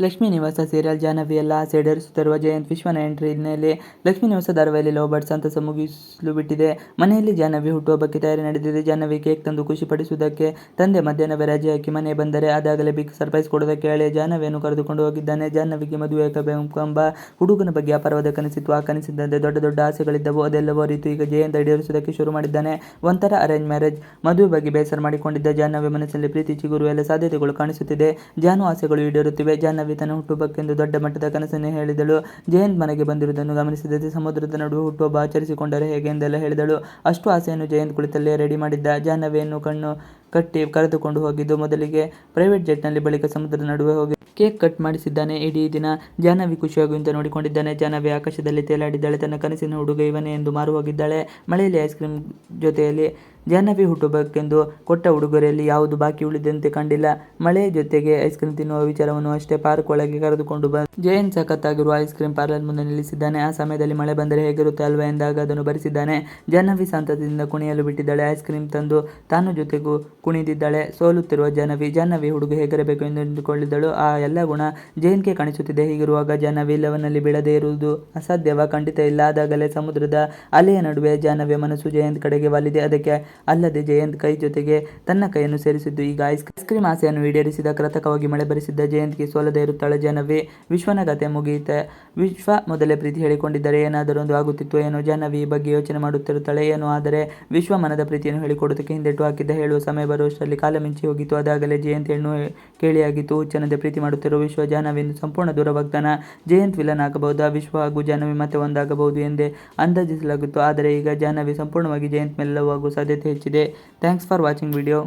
ಲಕ್ಷ್ಮೀ ನಿವಾಸ ಸೀರಿಯಲ್ ಜಾಹ್ನವಿ ಎಲ್ಲ ಆಸೆ ಈಡೇರಿಸುತ್ತಿರುವ ಜಯಂತ್ ವಿಶ್ವನ ಎಂಟ್ರಿ ಹಿನ್ನೆಲೆ ಲಕ್ಷ್ಮೀ ನಿವಾಸ ಧಾರಾವಾಹಿಯಲ್ಲಿ ಲವ್ ಬರ್ಡ್ಸ್ ಸಂತಸ ಮುಗಿಸಲು ಬಿಟ್ಟಿದೆ. ಮನೆಯಲ್ಲಿ ಜಾಹ್ನವಿ ಹುಟ್ಟುಹಬ್ಬಕ್ಕೆ ತಯಾರಿ ನಡೆದಿದೆ. ಜಾನವಿ ಕೇಕ್ ತಂದು ಖುಷಿ ಪಡಿಸುವುದಕ್ಕೆ ತಂದೆ ಮಧ್ಯಾಹ್ನವೇ ರಜೆ ಹಾಕಿ ಮನೆ ಬಂದರೆ ಅದಾಗಲೇ ಬಿಗ್ ಸರ್ಪ್ರೈಸ್ ಕೊಡೋದಕ್ಕೆ ಹೇಳಿ ಜಾಹ್ನವಿಯನ್ನು ಕರೆದುಕೊಂಡು ಹೋಗಿದ್ದಾನೆ. ಜಾಹ್ನವಿಗೆ ಮದುವೆಯಾಗಬೇಕೆಂಬ ಹುಡುಗನ ಬಗ್ಗೆ ಅಪಾರವಾದ ಕನಸಿತ್ತು. ಆ ಕನಸಿದ್ದಂತೆ ದೊಡ್ಡ ದೊಡ್ಡ ಆಸೆಗಳಿದ್ದವು. ಅದೆಲ್ಲವೂ ರೀತಿ ಈಗ ಜಯಂತ್ ಈಡೇರಿಸುವುದಕ್ಕೆ ಶುರು ಮಾಡಿದ್ದಾನೆ. ಒಂಥರ ಅರೇಂಜ್ ಮ್ಯಾರೇಜ್ ಮದುವೆ ಬಗ್ಗೆ ಬೇಸರ ಮಾಡಿಕೊಂಡಿದ್ದ ಜಾಹ್ನವಿ ಮನಸ್ಸಿನಲ್ಲಿ ಪ್ರೀತಿ ಚಿಗುರು ಎಲ್ಲ ಸಾಧ್ಯತೆಗಳು ಕಾಣಿಸುತ್ತಿದೆ. ಜಾನು ಆಸೆಗಳು ಈಡೇರುತ್ತಿವೆ. ಜಾಹ್ನವಿ ತನ್ನ ಹುಟ್ಟುಹಬ್ಬಕ್ಕೆಂದು ದೊಡ್ಡ ಮಟ್ಟದ ಕನಸನ್ನು ಹೇಳಿದಳು. ಜಯಂತ್ ಮನೆಗೆ ಬಂದಿರುವುದನ್ನು ಗಮನಿಸಿದಂತೆ ಸಮುದ್ರದ ನಡುವೆ ಹುಟ್ಟುಹಬ್ಬ ಆಚರಿಸಿಕೊಂಡರೆ ಹೇಗೆ ಎಂದೆಲ್ಲ ಹೇಳಿದಳು. ಅಷ್ಟು ಆಸೆಯನ್ನು ಜಯಂತ್ ಕುಳಿತಲ್ಲೇ ರೆಡಿ ಮಾಡಿದ್ದ. ಜಾಹ್ನವಿಯನ್ನು ಕಣ್ಣು ಕಟ್ಟಿ ಕರೆದುಕೊಂಡು ಹೋಗಿದ್ದು. ಮೊದಲಿಗೆ ಪ್ರೈವೇಟ್ ಜೆಟ್ನಲ್ಲಿ ಬಳಿಕ ಸಮುದ್ರದ ನಡುವೆ ಹೋಗಿ ಕೇಕ್ ಕಟ್ ಮಾಡಿಸಿದ್ದಾನೆ. ಇಡೀ ದಿನ ಜಾಹ್ನವಿ ಖುಷಿಯಾಗುವಂತೆ ನೋಡಿಕೊಂಡಿದ್ದಾನೆ. ಜಾಹ್ನವಿ ಆಕಾಶದಲ್ಲಿ ತೇಲಾಡಿದ್ದಾಳೆ. ತನ್ನ ಕನಸಿನ ಹುಡುಗ ಇವನೇ ಎಂದು ಮಾರು ಹೋಗಿದ್ದಾಳೆ. ಮಳೆಯಲ್ಲಿ ಐಸ್ ಕ್ರೀಮ್ ಜೊತೆಯಲ್ಲಿ ಜಾಹ್ನವಿ ಹುಟ್ಟುಬೇಕೆಂದು ಕೊಟ್ಟ ಉಡುಗೊರೆಯಲ್ಲಿ ಯಾವುದು ಬಾಕಿ ಉಳಿದಂತೆ ಕಂಡಿಲ್ಲ. ಮಳೆಯ ಜೊತೆಗೆ ಐಸ್ ಕ್ರೀಮ್ ತಿನ್ನುವ ವಿಚಾರವನ್ನು ಅಷ್ಟೇ ಪಾರ್ಕ್ ಒಳಗೆ ಕರೆದುಕೊಂಡು ಬಂದ ಜಯನ್ ಸಖತ್ತಾಗಿರುವ ಐಸ್ ಕ್ರೀಮ್ ಪಾರ್ಲರ್ ಮುಂದೆ ನಿಲ್ಲಿಸಿದ್ದಾನೆ. ಆ ಸಮಯದಲ್ಲಿ ಮಳೆ ಬಂದರೆ ಹೇಗಿರುತ್ತೆ ಅಲ್ವಾ ಎಂದಾಗ ಅದನ್ನು ಬರೆಸಿದ್ದಾನೆ ಜಾಹ್ನವಿ ಸಂತದಿಂದ ಕುಣಿಯಲು ಬಿಟ್ಟಿದ್ದಾಳೆ. ಐಸ್ ಕ್ರೀಮ್ ತಂದು ತಾನು ಜೊತೆಗೂ ಕುಣಿದಿದ್ದಾಳೆ. ಸೋಲುತ್ತಿರುವ ಜಾಹ್ನವಿ ಜಾಹ್ನವಿ ಹುಡುಗ ಹೇಗಿರಬೇಕು ಎಂದು ಎಂದುಕೊಂಡಿದ್ದಳು ಆ ಎಲ್ಲ ಗುಣ ಜೇನ್ಗೆ ಕಾಣಿಸುತ್ತಿದೆ. ಹೀಗಿರುವಾಗ ಜಾಹ್ನವಿ ಲವನಲ್ಲಿ ಬೀಳದೇ ಇರುವುದು ಅಸಾಧ್ಯವ? ಖಂಡಿತ ಇಲ್ಲ. ಆದಾಗಲೇ ಸಮುದ್ರದ ಅಲೆಯ ನಡುವೆ ಜಾಹ್ನವಿಯ ಮನಸ್ಸು ಜಯಂತ್ ಕಡೆಗೆ ವಾಲಿದೆ. ಅದಕ್ಕೆ ಅಲ್ಲದೆ ಜಯಂತ್ ಕೈ ಜೊತೆಗೆ ತನ್ನ ಕೈಯನ್ನು ಸೇರಿಸಿದ್ದು. ಈಗ ಐಸ್ ಕ್ರೀಮ್ ಆಸೆಯನ್ನು ಈಡೇರಿಸಿದ, ಕೃತಕವಾಗಿ ಮಳೆ ಬರೆಸಿದ್ದ ಜಯಂತ್ಗೆ ಸೋಲದೆ ಇರುತ್ತಾಳೆ ಜಾಹ್ನವಿ. ವಿಶ್ವನ ಕಥೆ ಮುಗಿಯುತ್ತೆ. ವಿಶ್ವ ಮೊದಲೇ ಪ್ರೀತಿ ಹೇಳಿಕೊಂಡಿದ್ದರೆ ಏನಾದರೊಂದು ಆಗುತ್ತಿತ್ತು ಏನೋ ಜಾಹ್ನವಿ ಈ ಬಗ್ಗೆ ಯೋಚನೆ ಮಾಡುತ್ತಿರುತ್ತಾಳೆ. ಏನೋ ಆದರೆ ವಿಶ್ವ ಮನದ ಪ್ರೀತಿಯನ್ನು ಹೇಳಿಕೊಡೋದಕ್ಕೆ ಹಿಂದೆಟ್ಟು ಹಾಕಿದ್ದ. ಹೇಳುವ ಸಮಯ ಬರುವಷ್ಟರಲ್ಲಿ ಕಾಲ ಮಿಂಚಿ ಹೋಗಿತ್ತು. ಅದಾಗಲೇ ಜಯಂತ್ ಹೆಣ್ಣು ಕೇಳಿಯಾಗಿತ್ತು. ಹುಚ್ಚನಂತೆ ಪ್ರೀತಿ ಮಾಡುತ್ತಿರುವ ವಿಶ್ವ ಜಾಹ್ನವಿಂದು ಸಂಪೂರ್ಣ ದೂರವಾಗ್ತಾನ ಜಯಂತ್ ವಿಲನ್ ಆಗಬಹುದಾ? ವಿಶ್ವ ಹಾಗೂ ಜಾಹ್ನವಿ ಮತ್ತೆ ಒಂದಾಗಬಹುದು ಎಂದೇ ಅಂದಾಜಿಸಲಾಗಿತ್ತು. ಆದರೆ ಈಗ ಜಾಹ್ನವಿ ಸಂಪೂರ್ಣವಾಗಿ ಜಯಂತ್ ಮೆಲ್ಲವಾಗುವ ಸಾಧ್ಯತೆ ಹೆಚ್ಚಿದೆ. Thanks for watching video.